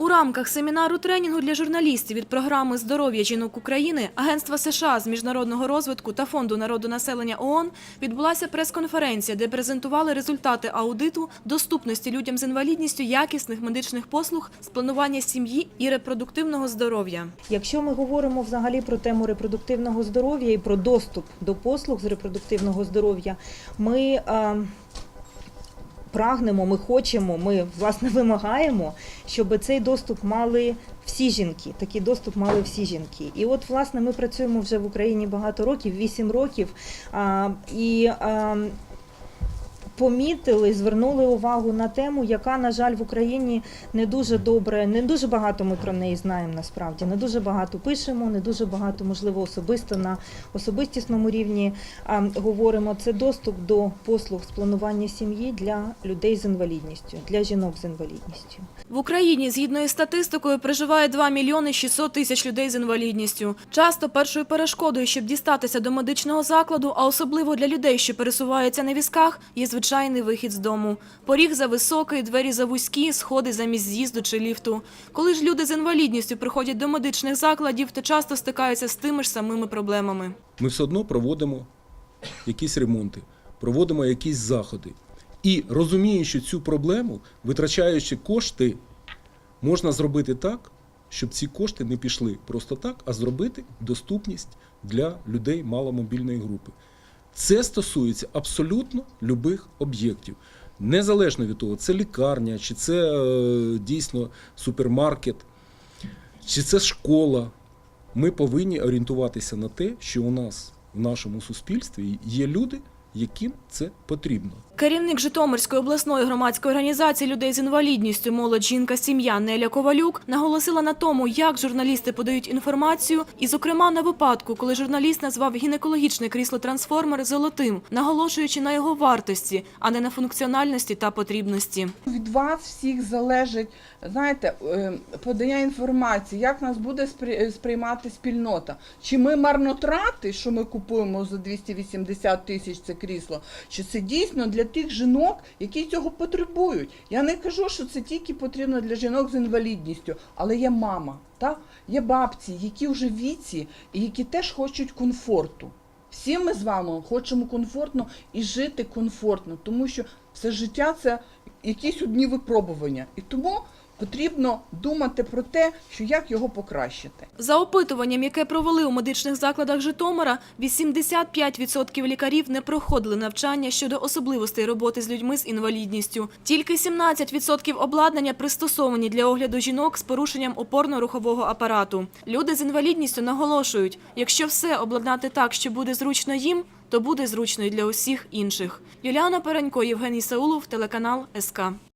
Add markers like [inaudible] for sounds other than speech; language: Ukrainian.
У рамках семінару тренінгу для журналістів від програми Здоров'я жінок України Агентства США з міжнародного розвитку та Фонду народонаселення ООН відбулася прес-конференція, де презентували результати аудиту доступності людям з інвалідністю якісних медичних послуг з планування сім'ї і репродуктивного здоров'я. Якщо ми говоримо взагалі про тему репродуктивного здоров'я і про доступ до послуг з репродуктивного здоров'я, ми е, прагнемо, ми хочемо, ми власне [laughs] вимагаємо, щоб цей доступ мали всі жінки. Такий доступ мали всі жінки. І от, власне, ми працюємо вже в Україні багато років, 8 років. А, і а, помітили, звернули увагу на тему, яка, на жаль, в Україні не дуже добре, не дуже багато ми про неї знаємо насправді. Не дуже багато пишемо, не дуже багато, можливо, особисто на особистісному рівні а, говоримо. Це доступ до послуг з планування сім'ї для людей з інвалідністю, для жінок з інвалідністю. В Україні, згідно із статистикою, проживає 2 мільйони 600 тисяч людей з інвалідністю. Часто першою перешкодою, щоб дістатися до медичного закладу, а особливо для людей, що пересуваються на візках, є звичайний вихід з дому. Поріг зависокий, двері завузькі, сходи замість з'їзду чи ліфту. Коли ж люди з інвалідністю приходять до медичних закладів, то часто стикаються з тими ж самими проблемами. ми все одно проводимо якісь ремонти, проводимо якісь заходи. І розуміючи цю проблему, витрачаючи кошти, можна зробити так, щоб ці кошти не пішли просто так, а зробити доступність для людей маломобільної групи. Це стосується абсолютно любих об'єктів. Незалежно від того, це лікарня, чи це е, дійсно супермаркет, чи це школа. Ми повинні орієнтуватися на те, що у нас в нашому суспільстві є люди, яким це потрібно. Керівник Житомирської обласної громадської організації людей з інвалідністю «Молодь жінка сім'я» Неля Ковалюк наголосила на тому, як журналісти подають інформацію, і, зокрема, на випадку, коли журналіст назвав гінекологічне крісло-трансформер золотим, наголошуючи на його вартості, а не на функціональності та потрібності. Від вас всіх залежить, знаєте, е, подання інформації, як нас буде сприй- сприймати спільнота. Чи ми марнотрати, що ми купуємо за 280 тисяч це крісло, чи це дійсно для тих жінок, які цього потребують. Я не кажу, що це тільки потрібно для жінок з інвалідністю, але є мама, та? є бабці, які вже віці і які теж хочуть комфорту. Всі ми з вами хочемо комфортно і жити комфортно, тому що все життя це якісь одні випробування. І тому потрібно думати про те, що як його покращити. За опитуванням, яке провели у медичних закладах Житомира, 85% лікарів не проходили навчання щодо особливостей роботи з людьми з інвалідністю. Тільки 17% обладнання пристосовані для огляду жінок з порушенням опорно-рухового апарату. Люди з інвалідністю наголошують, якщо все обладнати так, що буде зручно їм, то буде зручно і для усіх інших. Юліана Перенько, Євгеній Саулов, телеканал СК.